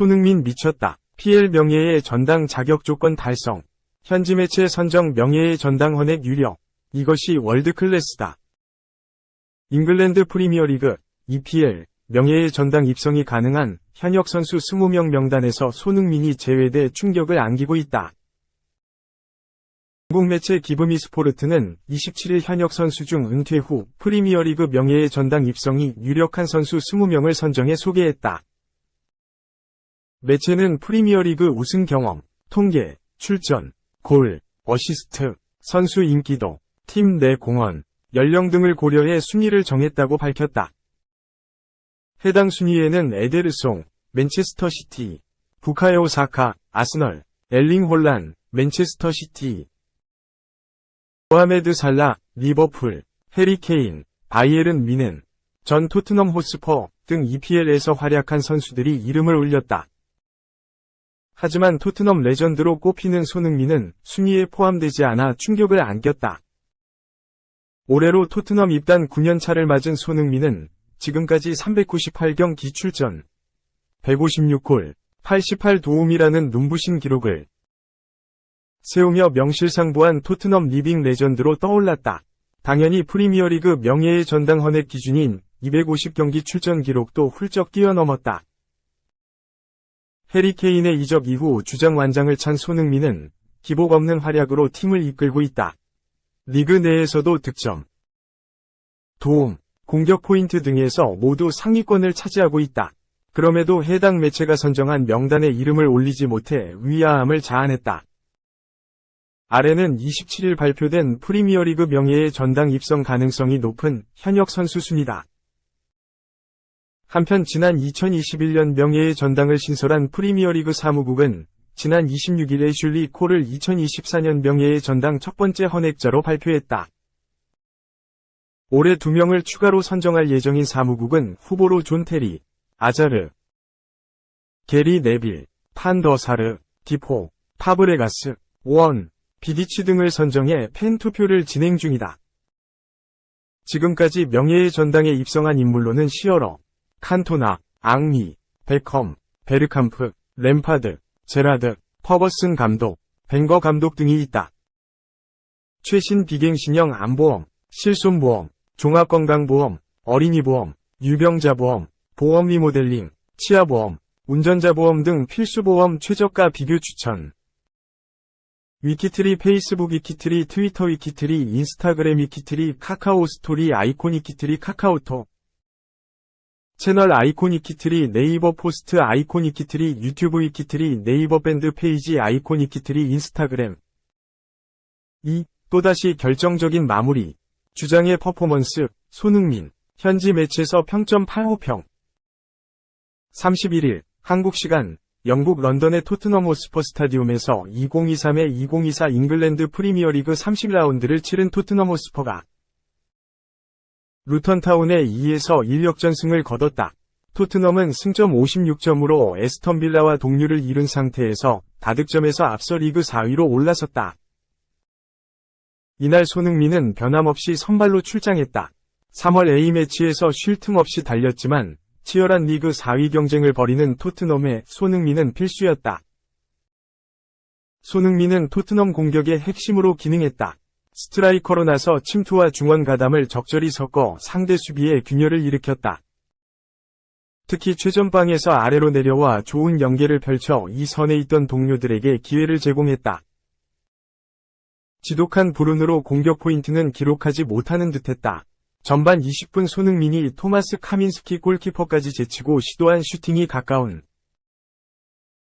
손흥민 미쳤다. PL 명예의 전당 자격 조건 달성. 현지 매체 선정 명예의 전당 헌액 유력. 이것이 월드 클래스다. 잉글랜드 프리미어리그 EPL 명예의 전당 입성이 가능한 현역 선수 20명 명단에서 손흥민이 제외돼 충격을 안기고 있다. 한국 매체 기브미 스포르트는 27일 현역 선수 중 은퇴 후 프리미어리그 명예의 전당 입성이 유력한 선수 20명을 선정해 소개했다. 매체는 프리미어리그 우승 경험, 통계, 출전, 골, 어시스트, 선수 인기도, 팀 내 공헌, 연령 등을 고려해 순위를 정했다고 밝혔다. 해당 순위에는 에데르송, 맨체스터 시티, 부카요 사카, 아스널, 엘링 홀란, 맨체스터 시티, 모하메드 살라, 리버풀, 해리 케인, 바이에른 미넨, 전 토트넘 호스퍼 등 EPL에서 활약한 선수들이 이름을 올렸다. 하지만 토트넘 레전드로 꼽히는 손흥민은 순위에 포함되지 않아 충격을 안겼다. 올해로 토트넘 입단 9년차를 맞은 손흥민은 지금까지 398경기 출전, 156골, 88도움이라는 눈부신 기록을 세우며 명실상부한 토트넘 리빙 레전드로 떠올랐다. 당연히 프리미어리그 명예의 전당 헌액 기준인 250경기 출전 기록도 훌쩍 뛰어넘었다. 해리 케인의 이적 이후 주장 완장을 찬 손흥민은 기복 없는 활약으로 팀을 이끌고 있다. 리그 내에서도 득점, 도움, 공격 포인트 등에서 모두 상위권을 차지하고 있다. 그럼에도 해당 매체가 선정한 명단에 이름을 올리지 못해 위화함을 자아냈다. 아래는 27일 발표된 프리미어리그 명예의 전당 입성 가능성이 높은 현역 선수 순이다. 한편 지난 2021년 명예의 전당을 신설한 프리미어리그 사무국은 지난 26일 애슐리 콜을 2024년 명예의 전당 첫 번째 헌액자로 발표했다. 올해 두 명을 추가로 선정할 예정인 사무국은 후보로 존 테리, 아자르, 게리 네빌, 판더사르, 디포, 파브레가스, 원, 비디치 등을 선정해 팬 투표를 진행 중이다. 지금까지 명예의 전당에 입성한 인물로는 시어러, 칸토나, 앙리, 베컴, 베르캄프, 램파드, 제라드, 퍼버슨 감독, 벵거 감독 등이 있다. 최신 비갱신형 안보험, 실손보험, 종합건강보험, 어린이보험, 유병자보험, 보험 리모델링, 치아보험, 운전자보험 등 필수보험 최저가 비교 추천. 위키트리 페이스북 위키트리 트위터 위키트리 인스타그램 위키트리 카카오 스토리 아이콘 위키트리 카카오톡 채널 아이콘 위키트리 네이버 포스트 아이콘 위키트리 유튜브 위키트리 네이버 밴드 페이지 아이콘 위키트리 인스타그램 2. 또다시 결정적인 마무리 주장의 퍼포먼스 손흥민 현지 매체에서 평점 8호평 31일 한국 시간 영국 런던의 토트넘 호스퍼 스타디움에서 2023-2024 잉글랜드 프리미어리그 30라운드를 치른 토트넘 호스퍼가 루턴타운의 2에서 1역전승을 거뒀다. 토트넘은 승점 56점으로 에스턴 빌라와 동률을 이룬 상태에서 다득점에서 앞서 리그 4위로 올라섰다. 이날 손흥민은 변함없이 선발로 출장했다. 3월 A매치에서 쉴 틈 없이 달렸지만 치열한 리그 4위 경쟁을 벌이는 토트넘의 손흥민은 필수였다. 손흥민은 토트넘 공격의 핵심으로 기능했다. 스트라이커로 나서 침투와 중원 가담을 적절히 섞어 상대 수비에 균열을 일으켰다. 특히 최전방에서 아래로 내려와 좋은 연계를 펼쳐 이 선에 있던 동료들에게 기회를 제공했다. 지독한 불운으로 공격 포인트는 기록하지 못하는 듯했다. 전반 20분 손흥민이 토마스 카민스키 골키퍼까지 제치고 시도한 슈팅이 가까운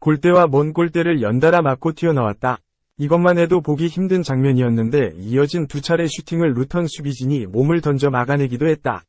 골대와 먼 골대를 연달아 맞고 튀어나왔다. 이것만 해도 보기 힘든 장면이었는데 이어진 두 차례 슈팅을 루턴 수비진이 몸을 던져 막아내기도 했다.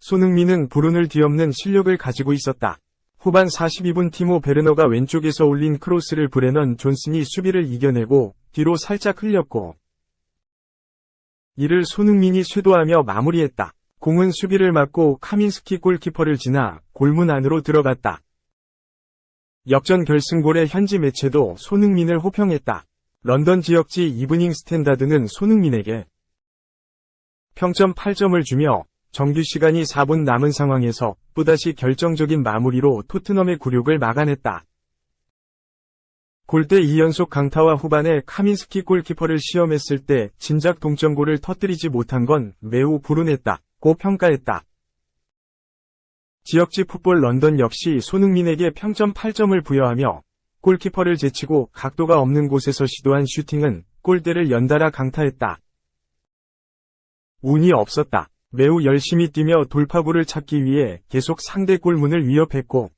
손흥민은 불운을 뒤엎는 실력을 가지고 있었다. 후반 42분 티모 베르너가 왼쪽에서 올린 크로스를 브레넌 존슨이 수비를 이겨내고 뒤로 살짝 흘렸고 이를 손흥민이 쇄도하며 마무리했다. 공은 수비를 막고 카민스키 골키퍼를 지나 골문 안으로 들어갔다. 역전 결승골의 현지 매체도 손흥민을 호평했다. 런던 지역지 이브닝 스탠다드는 손흥민에게 평점 8점을 주며 정규 시간이 4분 남은 상황에서 또다시 결정적인 마무리로 토트넘의 굴욕을 막아냈다. 골대 2연속 강타와 후반에 카민스키 골키퍼를 시험했을 때 진작 동점골을 터뜨리지 못한 건 매우 불운했다고 평가했다. 지역지 풋볼 런던 역시 손흥민에게 평점 8점을 부여하며 골키퍼를 제치고 각도가 없는 곳에서 시도한 슈팅은 골대를 연달아 강타했다. 운이 없었다. 매우 열심히 뛰며 돌파구를 찾기 위해 계속 상대 골문을 위협했고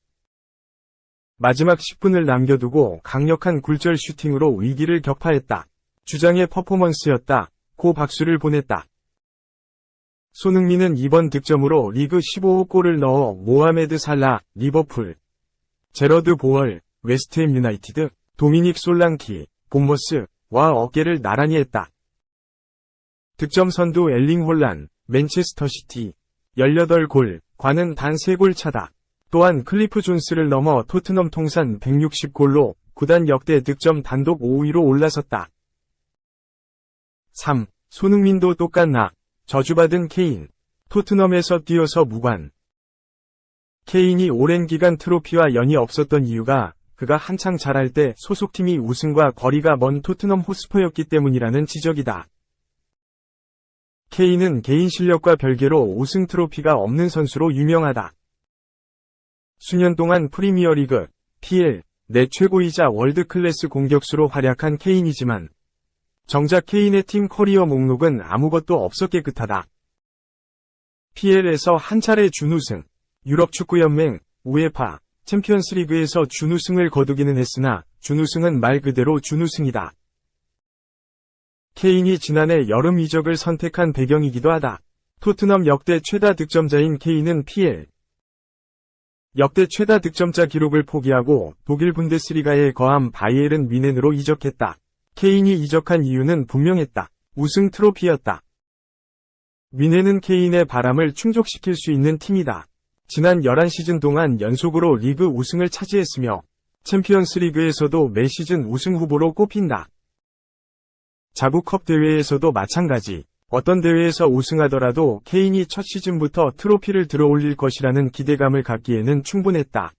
마지막 10분을 남겨두고 강력한 굴절 슈팅으로 위기를 격파했다. 주장의 퍼포먼스였다. 고 박수를 보냈다. 손흥민은 이번 득점으로 리그 15호 골을 넣어 모하메드 살라, 리버풀, 제러드 보얼, 웨스트햄 유나이티드, 도미닉 솔랑키, 본머스와 어깨를 나란히 했다. 득점 선두 엘링 홀란, 맨체스터 시티, 18골, 과는 단 3골 차다. 또한 클리프 존스를 넘어 토트넘 통산 160골로 구단 역대 득점 단독 5위로 올라섰다. 3. 손흥민도 똑같나? 저주받은 케인. 토트넘에서 뛰어서 무관. 케인이 오랜 기간 트로피와 연이 없었던 이유가 그가 한창 잘할 때 소속팀이 우승과 거리가 먼 토트넘 호스퍼였기 때문이라는 지적이다. 케인은 개인 실력과 별개로 우승 트로피가 없는 선수로 유명하다. 수년 동안 프리미어리그, PL, 내 최고이자 월드클래스 공격수로 활약한 케인이지만 정작 케인의 팀 커리어 목록은 아무것도 없어 깨끗하다. PL에서 한 차례 준우승, 유럽축구연맹, 우에파, 챔피언스리그에서 준우승을 거두기는 했으나 준우승은 말 그대로 준우승이다. 케인이 지난해 여름 이적을 선택한 배경이기도 하다. 토트넘 역대 최다 득점자인 케인은 PL 역대 최다 득점자 기록을 포기하고 독일 분데스리가에 거함 바이에른 미넨으로 이적했다. 케인이 이적한 이유는 분명했다. 우승 트로피였다. 미넨은 케인의 바람을 충족시킬 수 있는 팀이다. 지난 11시즌 동안 연속으로 리그 우승을 차지했으며 챔피언스 리그에서도 매 시즌 우승 후보로 꼽힌다. 자국컵 대회에서도 마찬가지. 어떤 대회에서 우승하더라도 케인이 첫 시즌부터 트로피를 들어올릴 것이라는 기대감을 갖기에는 충분했다.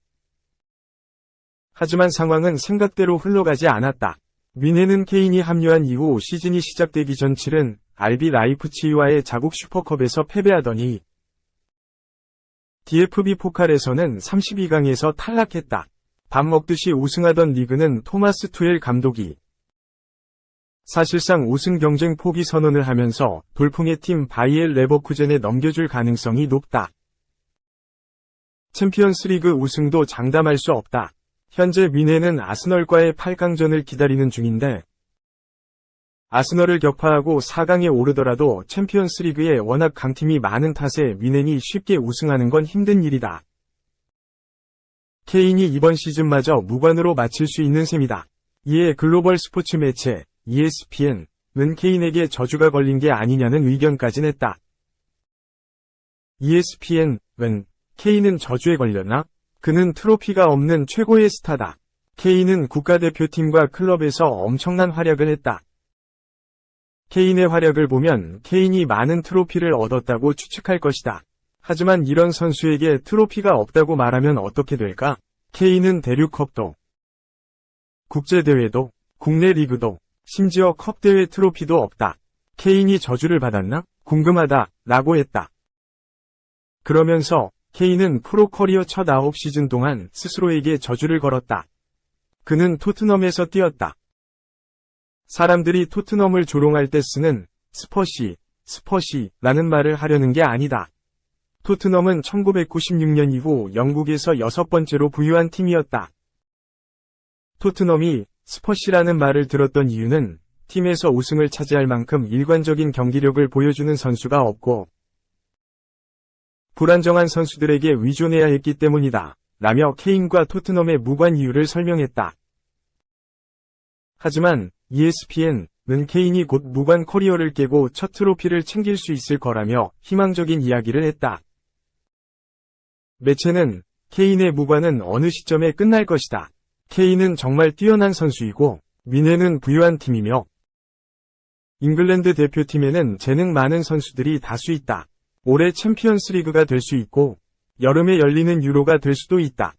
하지만 상황은 생각대로 흘러가지 않았다. 미네는 케인이 합류한 이후 시즌이 시작되기 전 7은 RB 라이프치히와의 자국 슈퍼컵에서 패배하더니 DFB 포칼에서는 32강에서 탈락했다. 밥 먹듯이 우승하던 리그는 토마스 투엘 감독이 사실상 우승 경쟁 포기 선언을 하면서 돌풍의 팀 바이엘 레버쿠젠에 넘겨줄 가능성이 높다. 챔피언스리그 우승도 장담할 수 없다. 현재 미네는 아스널과의 8강전을 기다리는 중인데 아스널을 격파하고 4강에 오르더라도 챔피언스리그에 워낙 강팀이 많은 탓에 미넨이 쉽게 우승하는 건 힘든 일이다. 케인이 이번 시즌마저 무관으로 마칠 수 있는 셈이다. 이에 글로벌 스포츠 매체 ESPN은 케인에게 저주가 걸린 게 아니냐는 의견까지 냈다. ESPN은 케인은 저주에 걸렸나? 그는 트로피가 없는 최고의 스타다. 케인은 국가대표팀과 클럽에서 엄청난 활약을 했다. 케인의 활약을 보면 케인이 많은 트로피를 얻었다고 추측할 것이다. 하지만 이런 선수에게 트로피가 없다고 말하면 어떻게 될까? 케인은 대륙컵도, 국제대회도, 국내 리그도, 심지어 컵대회 트로피도 없다. 케인이 저주를 받았나? 궁금하다. 라고 했다. 그러면서 케인은 프로 커리어 첫 9시즌 동안 스스로에게 저주를 걸었다. 그는 토트넘에서 뛰었다. 사람들이 토트넘을 조롱할 때 쓰는 스퍼시, 스퍼시 라는 말을 하려는 게 아니다. 토트넘은 1996년 이후 영국에서 여섯 번째로 부유한 팀이었다. 토트넘이 스퍼시라는 말을 들었던 이유는 팀에서 우승을 차지할 만큼 일관적인 경기력을 보여주는 선수가 없고 불안정한 선수들에게 위존해야 했기 때문이다. 라며 케인과 토트넘의 무관 이유를 설명했다. 하지만 ESPN은 케인이 곧 무관 커리어를 깨고 첫 트로피를 챙길 수 있을 거라며 희망적인 이야기를 했다. 매체는 케인의 무관은 어느 시점에 끝날 것이다. 케인은 정말 뛰어난 선수이고 미네는 부유한 팀이며 잉글랜드 대표팀에는 재능 많은 선수들이 다수 있다. 올해 챔피언스 리그가 될 수 있고, 여름에 열리는 유로가 될 수도 있다.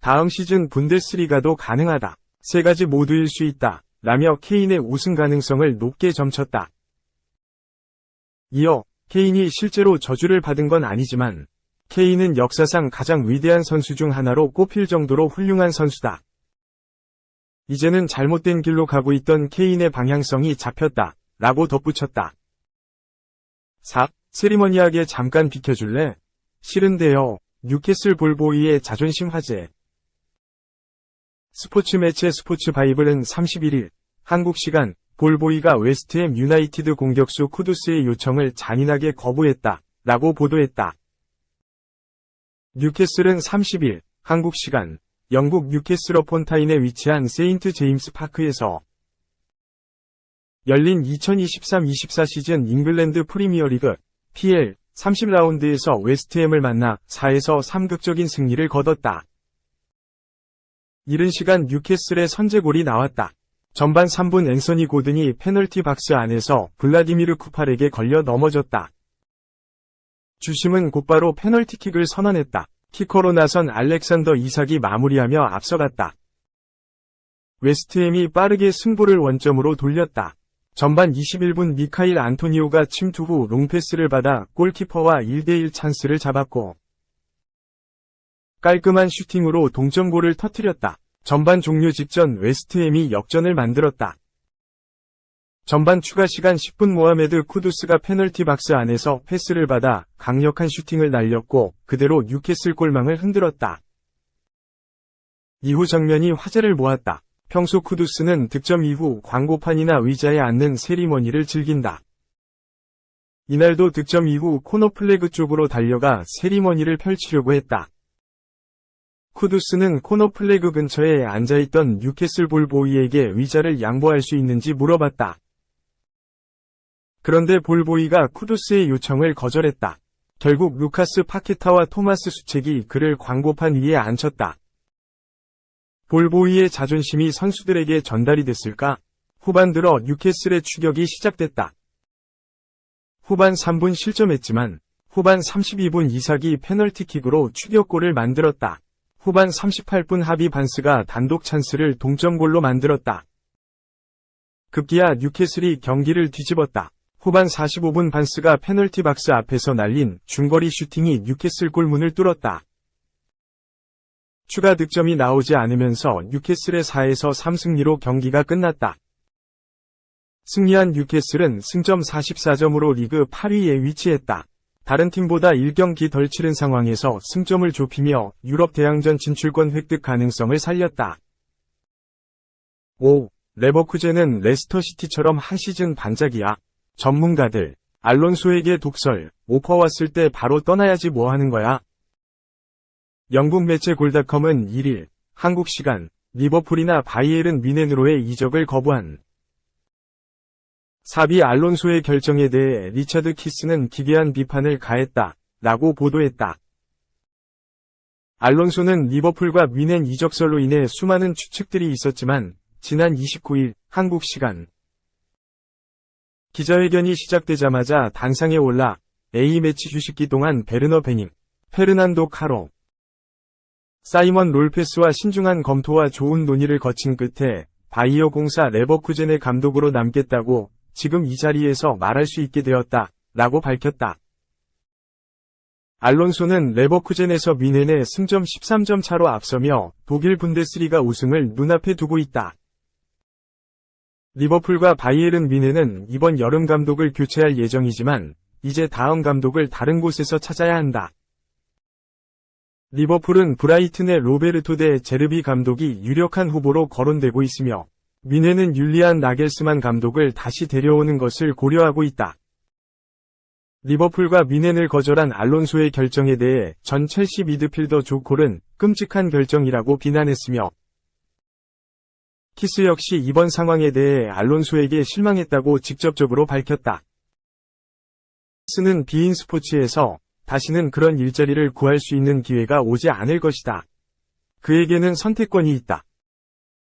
다음 시즌 분데스리가도 가능하다. 세 가지 모두일 수 있다. 라며 케인의 우승 가능성을 높게 점쳤다. 이어 케인이 실제로 저주를 받은 건 아니지만 케인은 역사상 가장 위대한 선수 중 하나로 꼽힐 정도로 훌륭한 선수다. 이제는 잘못된 길로 가고 있던 케인의 방향성이 잡혔다. 라고 덧붙였다. 4. 세리머니하게 잠깐 비켜줄래? 싫은데요. 뉴캐슬 볼보이의 자존심 화제. 스포츠 매체 스포츠 바이블은 31일 한국 시간 볼보이가 웨스트햄 유나이티드 공격수 쿠두스의 요청을 잔인하게 거부했다. 라고 보도했다. 뉴캐슬은 30일 한국 시간 영국 뉴캐슬 어폰타인에 위치한 세인트 제임스 파크에서 열린 2023-24 시즌 잉글랜드 프리미어리그 PL 30라운드에서 웨스트햄을 만나 4에서 3극적인 승리를 거뒀다. 이른 시간 뉴캐슬의 선제골이 나왔다. 전반 3분 앤서니 고든이 페널티 박스 안에서 블라디미르 쿠팔에게 걸려 넘어졌다. 주심은 곧바로 페널티킥을 선언했다. 키커로 나선 알렉산더 이삭이 마무리하며 앞서갔다. 웨스트햄이 빠르게 승부를 원점으로 돌렸다. 전반 21분 미카일 안토니오가 침투 후 롱패스를 받아 골키퍼와 1대1 찬스를 잡았고 깔끔한 슈팅으로 동점골을 터뜨렸다. 전반 종료 직전 웨스트햄이 역전을 만들었다. 전반 추가 시간 10분 모하메드 쿠두스가 페널티 박스 안에서 패스를 받아 강력한 슈팅을 날렸고 그대로 뉴캐슬 골망을 흔들었다. 이후 장면이 화제를 모았다. 평소 쿠두스는 득점 이후 광고판이나 의자에 앉는 세리머니를 즐긴다. 이날도 득점 이후 코너 플래그 쪽으로 달려가 세리머니를 펼치려고 했다. 쿠두스는 코너 플래그 근처에 앉아있던 뉴캐슬 볼보이에게 의자를 양보할 수 있는지 물어봤다. 그런데 볼보이가 쿠두스의 요청을 거절했다. 결국 루카스 파케타와 토마스 수책이 그를 광고판 위에 앉혔다. 볼보이의 자존심이 선수들에게 전달이 됐을까? 후반 들어 뉴캐슬의 추격이 시작됐다. 후반 3분 실점했지만 후반 32분 이삭이 페널티킥으로 추격골을 만들었다. 후반 38분 하비 반스가 단독 찬스를 동점골로 만들었다. 급기야 뉴캐슬이 경기를 뒤집었다. 후반 45분 반스가 페널티 박스 앞에서 날린 중거리 슈팅이 뉴캐슬 골문을 뚫었다. 추가 득점이 나오지 않으면서 뉴캐슬의 4에서 3승리로 경기가 끝났다. 승리한 뉴캐슬은 승점 44점으로 리그 8위에 위치했다. 다른 팀보다 1경기 덜 치른 상황에서 승점을 좁히며 유럽 대항전 진출권 획득 가능성을 살렸다. 5. 레버쿠젠은 레스터시티처럼 한 시즌 반짝이야. 전문가들, 알론소에게 독설, 오퍼 왔을 때 바로 떠나야지 뭐 하는 거야. 영국 매체 골닷컴은 1일, 한국 시간, 리버풀이나 바이에른 미넨으로의 이적을 거부한 사비 알론소의 결정에 대해 리차드 키스는 기괴한 비판을 가했다. 라고 보도했다. 알론소는 리버풀과 미넨 이적설로 인해 수많은 추측들이 있었지만 지난 29일 한국 시간 기자회견이 시작되자마자 단상에 올라 A매치 휴식기 동안 베르너 베닝, 페르난도 카로, 사이먼 롤페스와 신중한 검토와 좋은 논의를 거친 끝에 바이어 공사 레버쿠젠의 감독으로 남겠다고 지금 이 자리에서 말할 수 있게 되었다. 라고 밝혔다. 알론소는 레버쿠젠에서 미넨의 승점 13점 차로 앞서며 독일 분데스리가 우승을 눈앞에 두고 있다. 리버풀과 바이에른 미네는 이번 여름 감독을 교체할 예정이지만 이제 다음 감독을 다른 곳에서 찾아야 한다. 리버풀은 브라이튼의 로베르토 데 제르비 감독이 유력한 후보로 거론되고 있으며 미네는 율리안 나겔스만 감독을 다시 데려오는 것을 고려하고 있다. 리버풀과 미넨을 거절한 알론소의 결정에 대해 전 첼시 미드필더 조콜은 끔찍한 결정이라고 비난했으며 키스 역시 이번 상황에 대해 알론소에게 실망했다고 직접적으로 밝혔다. 키스는 비인 스포츠에서 다시는 그런 일자리를 구할 수 있는 기회가 오지 않을 것이다. 그에게는 선택권이 있다.